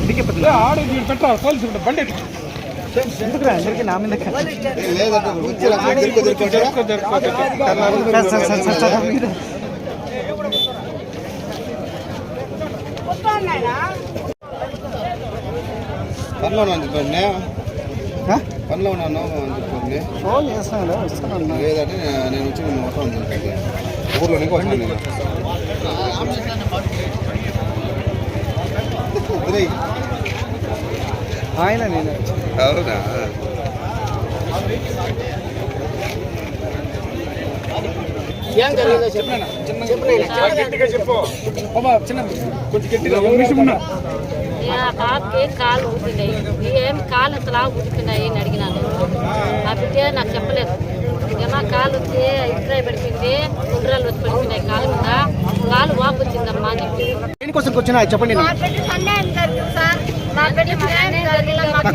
పెట్టరా? పోలీసు బండి ఎందుకురా అందరికీ నా మీద పనిలో ఉన్నాను చెప్పండి. ఆ? పనిలో ఉన్నాను అని చెప్పండి. ఫోన్ వస్తున్నాను. లేదంటే నేను వచ్చి మొత్తం ఊర్లో నీకు వచ్చాను నేను వదిలేయ్. ఆయన నేను అవునా గట్టిగా చెప్పు బాబా చిన్న కొంచెం గట్టిగా ఒక నిమిషం ఉన్నా ఆ పాపకి కాలు ఊపినాయి ఏం కాలు అంతలా ఊపినాయి అని అడిగినాను ఆ బిడ్డ నాకు చెప్పలేదు ఏమో కాలు వచ్చి ఇద్దరు పడిపోయింది. గుండ్రాలు వచ్చి పడిపోయినాయి కాలు మీద. కాలు వాపు వచ్చిందమ్మా అని చెప్పి. దేనికోసం వచ్చినా చెప్పండి మా బిడ్డకి అన్యాయం జరిగింది సార్? మా బిడ్డకి న్యాయం జరగలేదు. మాకు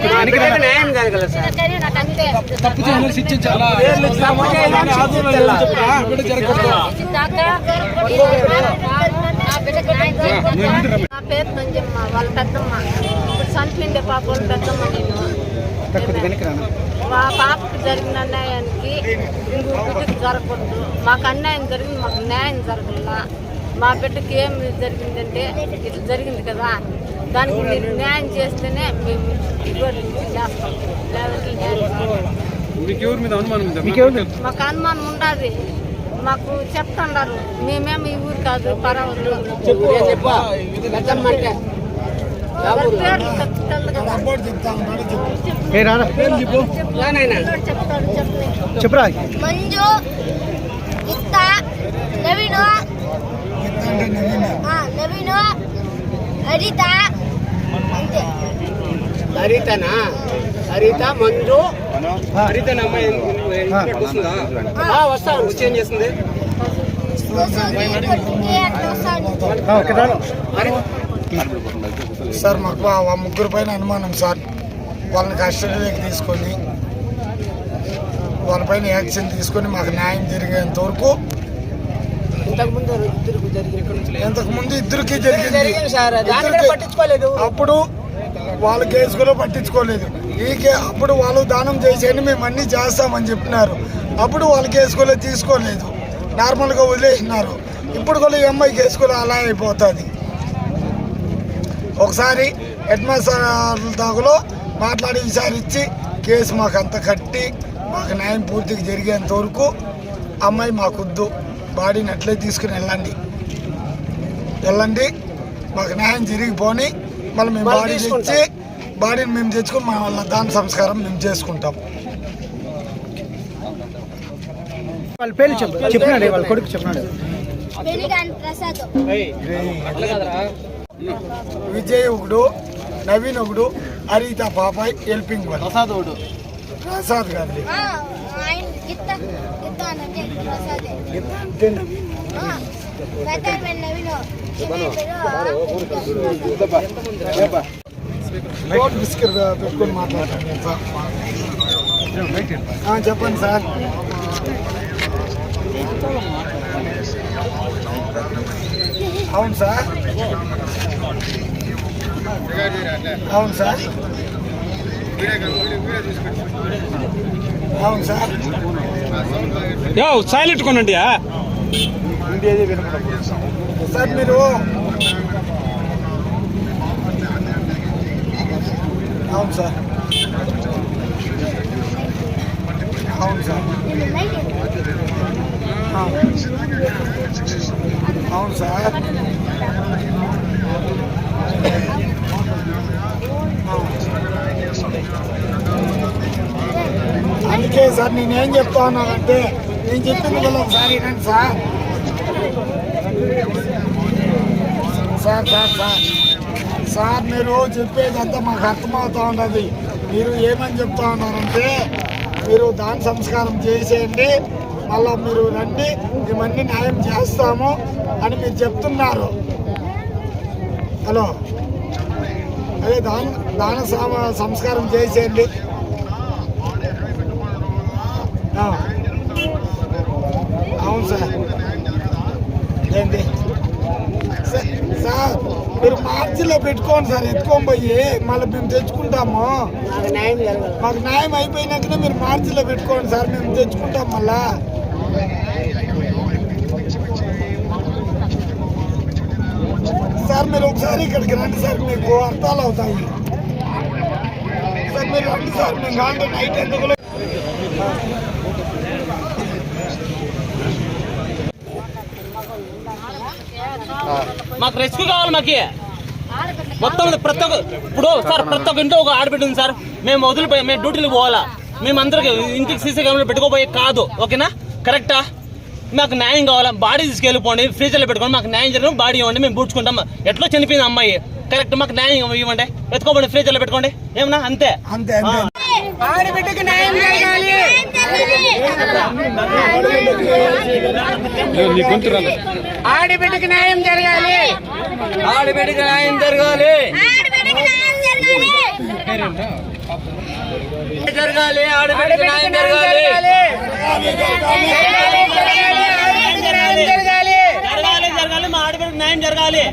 న్యాయం జరగలేదు. నాకు అంతే. తప్పు చేయాలి శిక్షించాలా బిడ్డ జరగకూడదు. ఇచ్చిందాక నా బిడ్డకి న్యాయం జరగలేదు. నా పేరు మంజమ్మ వాళ్ళ పెద్దమ్మ. ఇప్పుడు చనిపోయింది పాప వాళ్ళ పెద్దమ్మ నేను. వెనక్కి రాను. మా పాపకి జరిగిన అన్యాయానికి ఇంకో బిడ్డకి జరగకూడదు. మాకు అన్యాయం జరిగింది మాకు న్యాయం జరగల. మా బిడ్డకి ఏం జరిగిందంటే ఇట్లా జరిగింది కదా. దానికి మీరు న్యాయం చేస్తేనే మేము ఇవ్వరు చేస్తాం. లేదంటే న్యాయం జరగదు. మీకు అనుమానం ఉందా? మీకెవరు? మాకు అనుమానం ఉండదు. మాకు చెప్తుండారు. మేమేమి ఈ ఊరు కాదు పరవరు చెప్పురా. మంజు ఇత్త నవీను. ఆ, నవీను హరిత. హరితనా? హరిత మంజు. హరితన అమ్మాయి వస్తుందా? ఆ, వస్తాను. వచ్చి ఏం చేస్తుంది? సార్ మాకు ఆ ముగ్గురు పైన అనుమానం సార్. వాళ్ళని కస్టడీలోకి తీసుకొని వాళ్ళపైన యాక్షన్ తీసుకొని మాకు న్యాయం జరిగేంత వరకు ఇంతకుముందు ఇద్దరికి జరిగింది. అప్పుడు వాళ్ళ కేసు కూడా పట్టించుకోలేదు. ఈ అప్పుడు వాళ్ళు దానం చేసేయండి మేము అన్నీ చేస్తామని చెప్పినారు. అప్పుడు వాళ్ళ కేసు కూడా తీసుకోలేదు. నార్మల్గా వదిలేసినారు. ఇప్పుడు కూడా ఈ అమ్మాయి కేసు కూడా అలా అయిపోతుంది. ఒకసారి హెడ్ మాస్టర్ మాట్లాడి విచారించి కేసు మాకు అంత కట్టి మాకు న్యాయం పూర్తిగా జరిగేంత వరకు అమ్మాయి మాకొద్దు. బాడీని అట్లే తీసుకుని వెళ్ళండి. వెళ్ళండి. మాకు న్యాయం జరిగిపోని మళ్ళీ మేము బాడీ. తెచ్చి బాడీని మేము తెచ్చుకొని మా వాళ్ళ దాని సంస్కారం మేము చేసుకుంటాం. వాళ్ళ పేర్లు చెప్పు. చెప్పినాడు వాళ్ళ కొడుకు చెప్పినాడు. విజయ్ ఒకడు నవీన్ ఒకడు హరిత పాపాయ్ హెల్పింగ్ ప్రసాద్ అంటే ప్రసాదే రోడ్ బిస్కెట్ పెట్టుకొని ఆ, చెప్పండి సార్. అవును సార్. అవును సార్. అవును సార్. యో సైలెంట్ కొనండి సార్ మీరు అవును సార్. అవును సార్. అవును సార్. సార్ నేనేం చెప్తా ఉన్నానంటే నేను చెప్పింది వల్ల ఒకసారి వినండి sir. Sir sir sir. Sir మీరు చెప్పేదంతా మాకు అర్థమవుతా ఉన్నది. మీరు ఏమని చెప్తా ఉన్నారంటే మీరు దాని సంస్కారం చేసేయండి మళ్ళీ మీరు రండి మేమన్నీ న్యాయం చేస్తాము అని మీరు చెప్తున్నారు. హలో? అదే దాన దాన సంస్కారం చేసేయండి. అవును సార్. ఏంటి? సార్- మీరు మార్చిలో పెట్టుకోండి సార్ ఎత్తుకొని పోయి. మళ్ళీ మేము తెచ్చుకుంటాము. మాకు న్యాయం అయిపోయినాకనే మీరు మార్చిలో పెట్టుకోండి సార్ మేము తెచ్చుకుంటాం మళ్ళా. సార్ మీరు ఒకసారి ఇక్కడికి రండి సార్ మీకు అర్థాలు అవుతాయి. సార్ మీరు రండి సార్ మేము కాంటే నైట్ ఎందుకు మాకు రెస్క్యూ కావాలి మాకి. మొత్తం ప్రతి ఒక్క ఇప్పుడు సార్ ప్రతి ఒక్క ఇంట్లో ఒక ఆడబిడ్డ ఉంది సార్. మేము వదిలిపోయి మేము డ్యూటీలకు పోవాలా? మేము అందరికి ఇంటికి సీసీ కెమెరా పెట్టుకోపోయే కాదు ఓకేనా? కరెక్టా మాకు న్యాయం కావాలా? బాడీ తీసుకెళ్ళిపోండి ఫ్రీజర్లో పెట్టుకోండి మాకు న్యాయం జరిగిన బాడీ ఇవ్వండి మేము పూడ్చుకుంటాం ఎట్లా చనిపోయింది అమ్మాయి? కరెక్ట్ మాకు న్యాయం ఇవ్వండి. ఎత్తుకోండి ఫ్రీజర్లో పెట్టుకోండి. ఏమన్నా? అంతే. అంతే ఆడబిడ్డకి న్యాయం జరగాలి. ఆడబిడ్డకి న్యాయం జరగాలి. ఆడబిడ్డకి న్యాయం జరగాలి. జరగాలి. ఆడబిడ్డకి న్యాయం జరగాలి. జరగాలి. జరగాలి మా ఆడబిడ్డకి న్యాయం జరగాలి.